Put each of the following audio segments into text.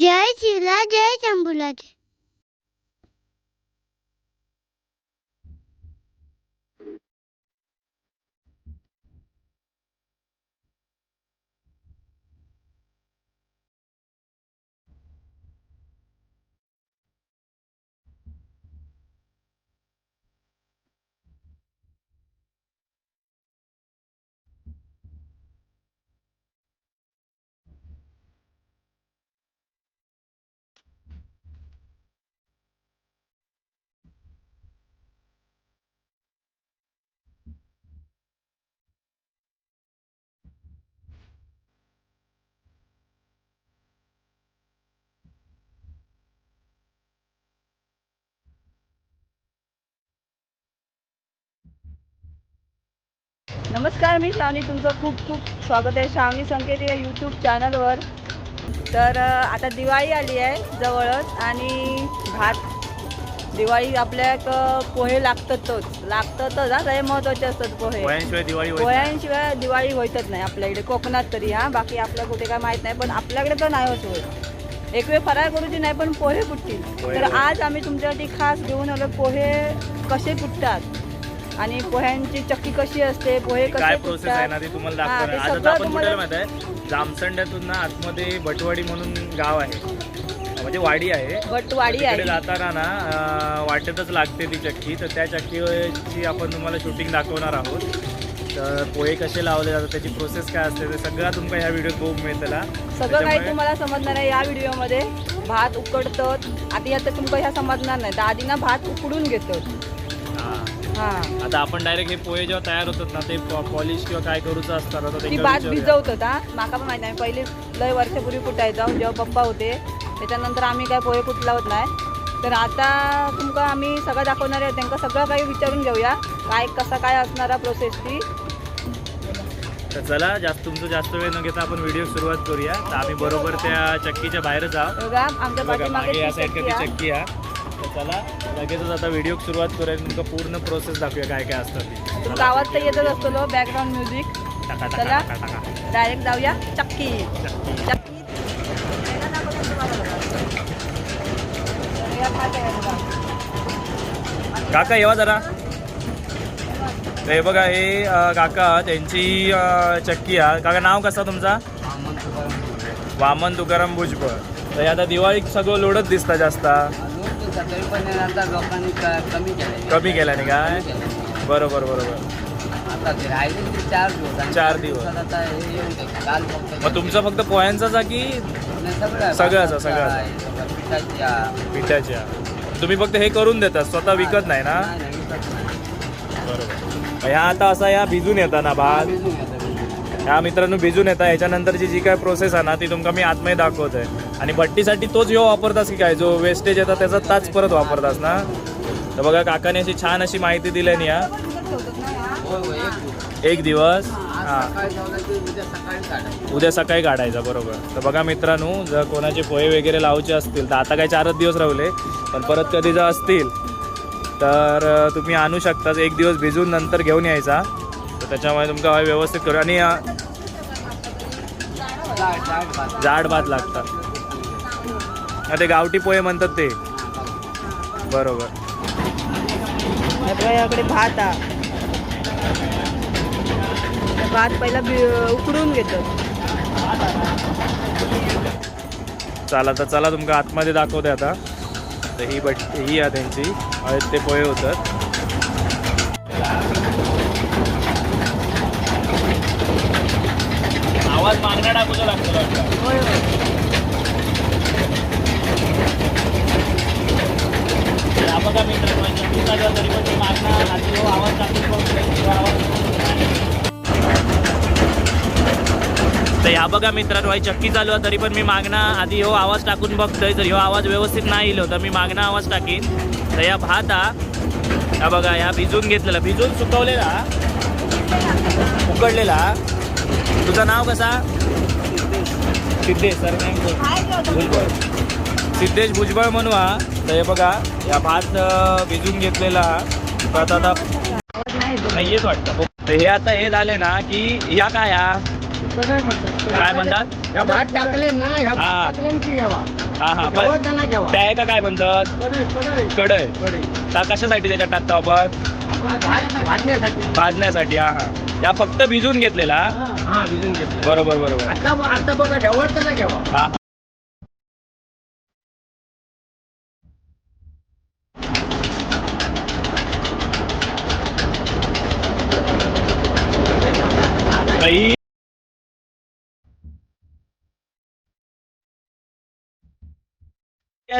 जय शिवला जय शंभूला नमस्कार मी श्रावणी तुमचं खूप खूप स्वागत आहे श्रावणी संकेत या यूट्यूब चॅनलवर तर आता दिवाळी आली आहे जवळच आणि भात दिवाळी आपल्या एक अ, पोहे लागतातच. लागतातच हा हे महत्त्वाचे असतात पोहे. पोह्यांशिवाय दिवाळी होतच नाही आपल्या इकडे. कोकणात तरी हा बाकी आपल्या कुठे काय माहीत नाही पण आपल्याकडे तर नाही होत होत एक वेळ फराळ करूची नाही पण पोहे कुठतील पोहे तर. आज आम्ही तुमच्यासाठी खास घेऊन आलो पोहे कसे कुटतात आणि पोह्यांची चक्की कशी असते पोहे काय कसे प्रोसेस आहे ना ती तुम्हाला हा, दाखवणार. ते आज आता सगळं आपण तुम्हाला- कुठे माहिती आहे? जामसंड्यातून ना आतमध्ये बटवाडी म्हणून गाव आहे. म्हणजे वाडी आहे. बटवाडी तिकडे आहे. जाताना ना अं, वाटेतच लागते ती चक्की. तर त्या चक्कीची आपण तुम्हाला शूटिंग दाखवणार आहोत. तर पोहे कसे लावले जातात त्याची प्रोसेस काय असते ते सगळं तुमका ह्या व्हिडिओत बघून मिळतं सगळं काही तुम्हाला समजणार आहे या व्हिडिओमध्ये भात उकडतात. आधी आता तुमका ह्या समजणार नाही. तर आधी ना भात उकडून घेतात. हा. आता आपण डायरेक्ट हे पोहे जेव्हा तयार होतात ना ते पॉलिश किंवा काय करूचं असतात आता ती भात विचारूया. भिजवतात हा माका पण माहिती नाही पहिले लय वर्षापूर्वी कुटायचा जेव्हा पप्पा होते त्याच्यानंतर आम्ही काय पोहे कुठला होत नाही. तर आता तुमका आम्ही सगळं दाखवणार आहे त्यांना सगळं काही विचारून घेऊया काय कसा काय असणारा प्रोसेस ती. तर चला जास्त तुमचं जास्त वेळ न घेता आपण व्हिडिओ सुरुवात करूया. तर आम्ही बरोबर त्या चक्कीच्या बाहेरच आहोत. बघा आमच्या बघा पाठीमागे मागे या ती साईड चक्की ती आहे. चक्की आहे. तर चला लगेचच आता व्हिडिओ सुरुवात करूया तुमका पूर्ण प्रोसेस दाखवूया काय काय असतं ती. तुमचा आवाज तर येतच असतो बॅकग्राऊंड म्युझिक टाका चला. टाका टाका. टाका डायरेक्ट जाऊया चक्की. काका येवा जरा. तर हे बघा हे काका त्यांची चक्की आहे. काका नाव कसं तुमचा? वामन तुकाराम भुजबळ. तर हे आता दिवाळी सगळं लोडच दिसतं जास्त. तरी पण आता लोकांनी क- कमी केलंय कमी केल्याने काय. बरोबर बरोबर आता ते राहिले ते चार दिवस आणि चार दिवस. आता हे येऊन जाईल. काल फक्त मग तुमचं फक्त पोह्यांचाच आहे की नाही, सगळं आहे, सगळं. पिठाच्या तुम्ही फक्त हे करून देता स्वतः विकत नाही ना नाही, नाही, विकत नाही. बरोबर ह्या आता असा ह्या भिजून येतात ना भात भिजून घेतो, भिजून. ह्या मित्रांनो भिजून येतात ह्याच्यानंतरची जी काय प्रोसेस आहे ना ती तुमका मी आतमध्ये दाखवत आहे आणि भट्टीसाठी तोच ह्यो वापरतास की काय? जो वेस्टेज येतात त्याचा ताच परत वापरतास ना? तर बघा काकाने अशी छान अशी माहिती दिली आहे या. एक दिवस. हां. उद्या सकाळी काढायचा बरोबर. तर बघा मित्रांनो जर कोणाचे पोहे वगैरे लावचे असतील तर आता काही चारच दिवस राहिले पण परत कधी जर असतील तर तुम्ही आणू शकता एक दिवस भिजून नंतर घेऊन यायचा. तर त्याच्यामुळे तुमका व्यवस्थित करू. आणि जाड- भात. लागतात. ते गावठी पोहे म्हणतात ते. बरोबर. हे याकडे भात हा. भात पहिला भि- उकडून घेतो. चला तर चला तुमका आतमध्ये दाखवते आता. तर ही बट ही आहे त्यांची. हळद ते पोहे होतात. आवाज मागण्या टाकूचा लागतो. होय होय. बघा मित्रांनो चक्की चालू आहे, तरी पण ते मागणं आधी हो आवाज टाकून तर या बघा मित्रांनो ही चक्की चालू आहे तरी पण मी मागणं आधी हो आवाज टाकून बघतोय. जर ह्यो आवाज व्यवस्थित नाही येलो तर मी मागणं आवाज टाकीन. तर या भात हा या बघा या भिजून घेतलेला भिजून सुकवलेला उकडलेला. तुझं नाव कसा? सिद्धेश. सर सिद्धेश भुजबळ म्हणू हा. तर हे बघा या भात भिजून घेतलेला. परत आता आवाज नाही येत. नाही येत वाटतं. तर हे आता हे झाले ना की या काय हा काय म्हणतात? या भात टाकले ना ह्या हा. भात टाकल्यांची घ्यावा. हा हा. पण गवताना घ्यावा. त्या का काय म्हणतात? कडे, कडे. कडयकडे. त्या कशासाठी त्याच्यात टाकतो आपण? भात भाजण्यासाठी. भाजण्यासाठी हा हा. त्या फक्त भिजून घेतलेला? भिजून घेतले बरोबर बरोबर. आता आता बघा ढवळताना घ्यावा. हा. या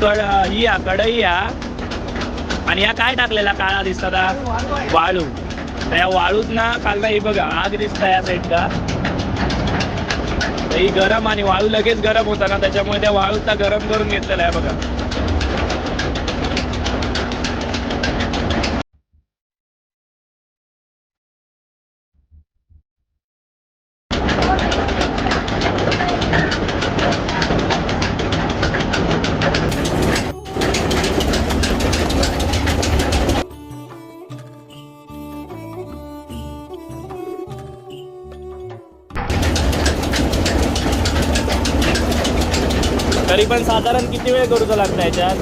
कड ही या कढई या. आणि या काय टाकलेला काळा दिसतात वाळू. तर या वाळूत ना काल ही बघा आग दिसत या साईड का ही गरम आणि वाळू लगेच गरम होता ना त्याच्यामुळे त्या वाळूचा गरम करून घेतलेला आहे बघा. पण साधारण किती वेळ करूचं लागतं याच्यात?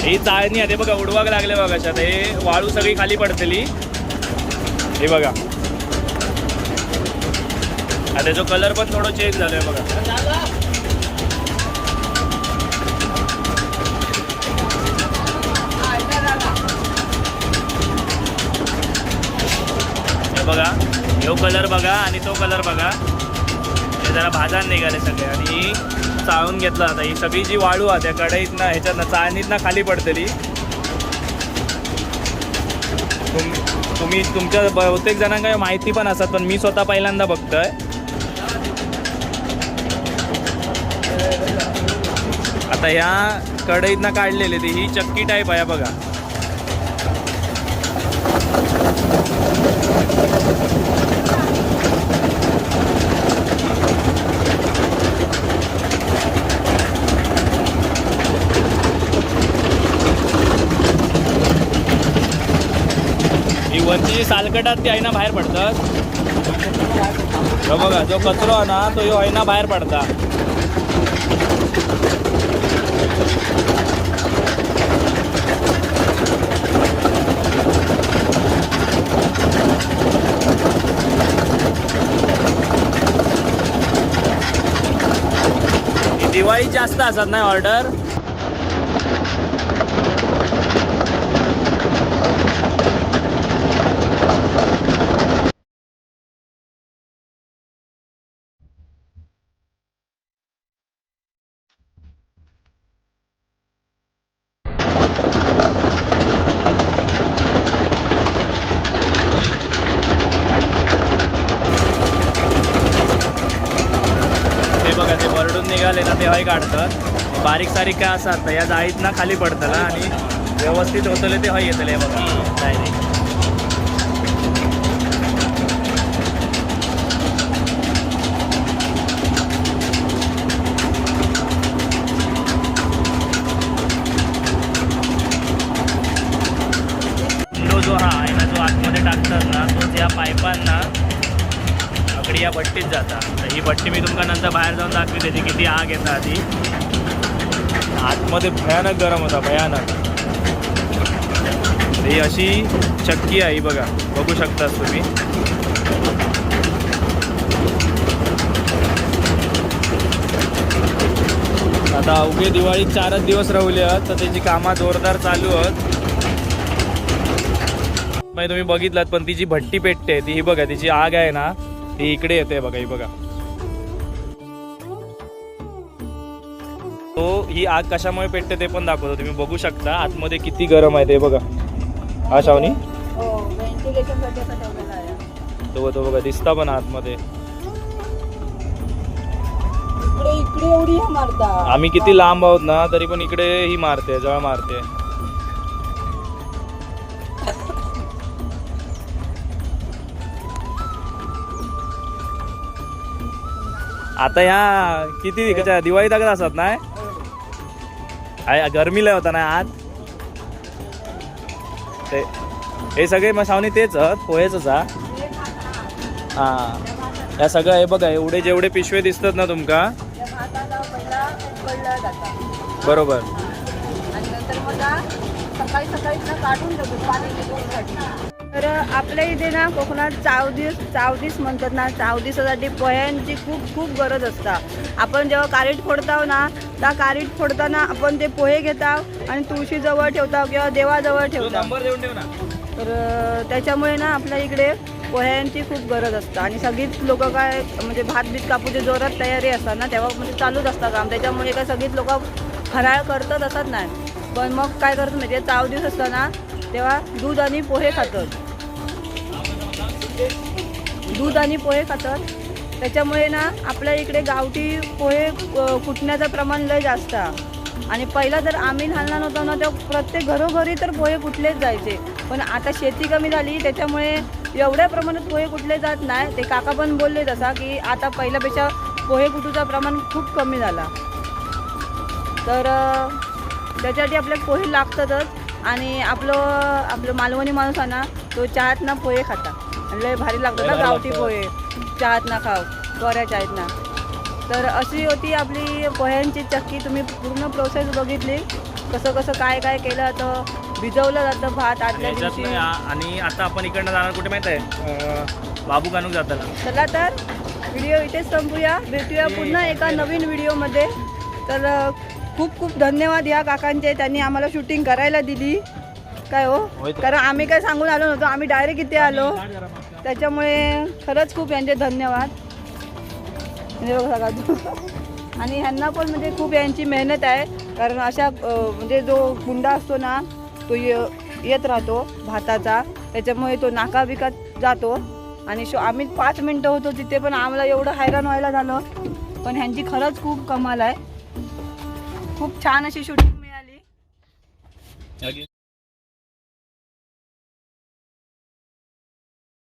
ही चाळणी आहे ते बघा उडवाग लागले बघा अशात हे वाळू सगळी खाली पडतेली. हे बघा. आता त्याचा कलर पण थोडं चेंज झालाय बघा. हे बघा ह्यो कलर बघा आणि तो कलर बघा. म्हणजे हे जरा भाजान निघाले सगळे. आणि चाळून घेतला आता. ही सगळी जी वाळू आहे त्या कढईतनं ह्याच्यातनं चाळणीतनं खाली पडतली. तुम तुम्ही तुमच्या बहुतेक जणांना माहिती पण असतात पण मी स्वतः पहिल्यांदा बघतोय. आता ह्या कढईतनं काढलेली ती ही चक्की टाईप आहे बघा. ती जी सालकटात ती आहे बाहेर पडतात. बघा जो कचरो ना तो ह्यो ऐना बाहेर पडता. दिवाळी जास्त असतात ना ऑर्डर हे बघा ते वरडून निघाले काढतात. बारीक सारीक काय असतात या जाळीत ना खाली पडतं ना आणि व्यवस्थित होतले तेव्हा येतले हे बघा. डायरेक्ट जो हा आहे ना जो आतमध्ये टाकतात ना तोच या पायपांना आकडी या भट्टीत जाता. तर ही भट्टी मी तुमका नंतर बाहेर जाऊन दाखवी त्याची किती आग येता आधी आतमध्ये भयानक गरम होता भयानक. ही अशी चक्की आहे ही बघा बघू शकतास तुम्ही. आता अवघे दिवाळी चारच दिवस राहुले आहेत तर त्याची कामं जोरदार चालू आहेत. म्हणजे तुम्ही बघितलात पण ती जी भट्टी पेटते ती ही बघा तिची आग आहे ना ती इकडे येते बघा ही बघा. तो ही आग कशामुळे पेटते ते पण दाखवतो. तुम्ही बघू शकता आतमध्ये किती गरम आहे ते बघा. हा शावनी? हो तो तो बघा दिसता पण आतमध्ये. आम्ही किती लांब आहोत ना तरी पण इकडे ही मारते जळ मारते. आता ह्या किती कशा दिवाळी तगत असतात ना? गरमीला होता ना आज? ते हे सगळे मग सावनी तेच पोहेच हा. हा. या सगळं हे बघा एवढे जेवढे पिशवे दिसतात ना तुमका? बरोबर. सकाळी सकाळी काढून तर आपल्या इथे ना कोकणात चावदीस चावदीस म्हणतात ना चावदीसासाठी पोह्यांची खूप खूप गरज असता. आपण जेव्हा कारीट फोडताव ना त्या कारीट फोडताना आपण ते पोहे घेताव आणि तुळशीजवळ ठेवताव किंवा देवाजवळ ठेवताव. तर त्याच्यामुळे ना आपल्या इकडे पोह्यांची खूप गरज असतं. आणि सगळीच लोक काय म्हणजे भात बीत कापूची जोरात तयारी असतात ना तेव्हा म्हणजे चालूच असतं काम. त्याच्यामुळे काय सगळीच लोक फराळ करतात असत नाही. पण मग काय करतात म्हणजे चाव दिवस असतं ना तेव्हा दूध आणि पोहे खातात. दूध आणि पोहे खातात. त्याच्यामुळे ना आपल्या इकडे गावठी पोहे कुटण्याचं प्रमाण लय जास्त. आणि पहिला जर आम्ही लहान होतो ना तेव्हा प्रत्येक घरोघरी तर पोहे कुठलेच जायचे. पण आता शेती कमी झाली त्याच्यामुळे एवढ्या प्रमाणात पोहे कुठले जात नाही. ते काका पण बोलले तसा की आता पहिल्यापेक्षा पोहे कुटूचं प्रमाण खूप कमी झाला. तर त्याच्यासाठी आपल्याला पोहे लागतातच. आणि आपलं आपलं मालवणी माणूस आहे ना तो चहात ना पोहे खाता लय भारी लागतात ना गावठी. पोहे. चहात ना खाव. कोऱ्या चायत ना. तर अशी होती आपली पोह्यांची चक्की. तुम्ही पूर्ण प्रोसेस बघितली. कसं कसं काय काय केलं तर भिजवलं जातं भात आदल्या याच्यात दिवशी. आणि आता आपण इकडनं जाणार कुठे माहीत आहे? बाबू कानूक जाताना. चला तर व्हिडिओ इथेच संपूया. भेटूया पुन्हा एका नवीन व्हिडिओमध्ये. तर अ, खूप खूप धन्यवाद या काकांचे. त्यांनी आम्हाला शूटिंग करायला दिली. काय हो? होय तर. कारण आम्ही काय सांगून आलो नव्हतो. आम्ही डायरेक्ट इथे आलो. त्याच्यामुळे खरंच खूप यांचे धन्यवाद. हे आणि ह्यांना पण म्हणजे खूप यांची मेहनत आहे. कारण अशा म्हणजे जो गुंडा असतो ना तो येत राहतो भाताचा. त्याच्यामुळे तो नाका विकत जातो. आणि शो आम्ही पाच मिनटं होतो तिथे पण आम्हाला एवढं हैराण व्हायला झालं. पण ह्यांची खरंच खूप कमाल आहे. खूप छान अशी शूटिंग मिळाली.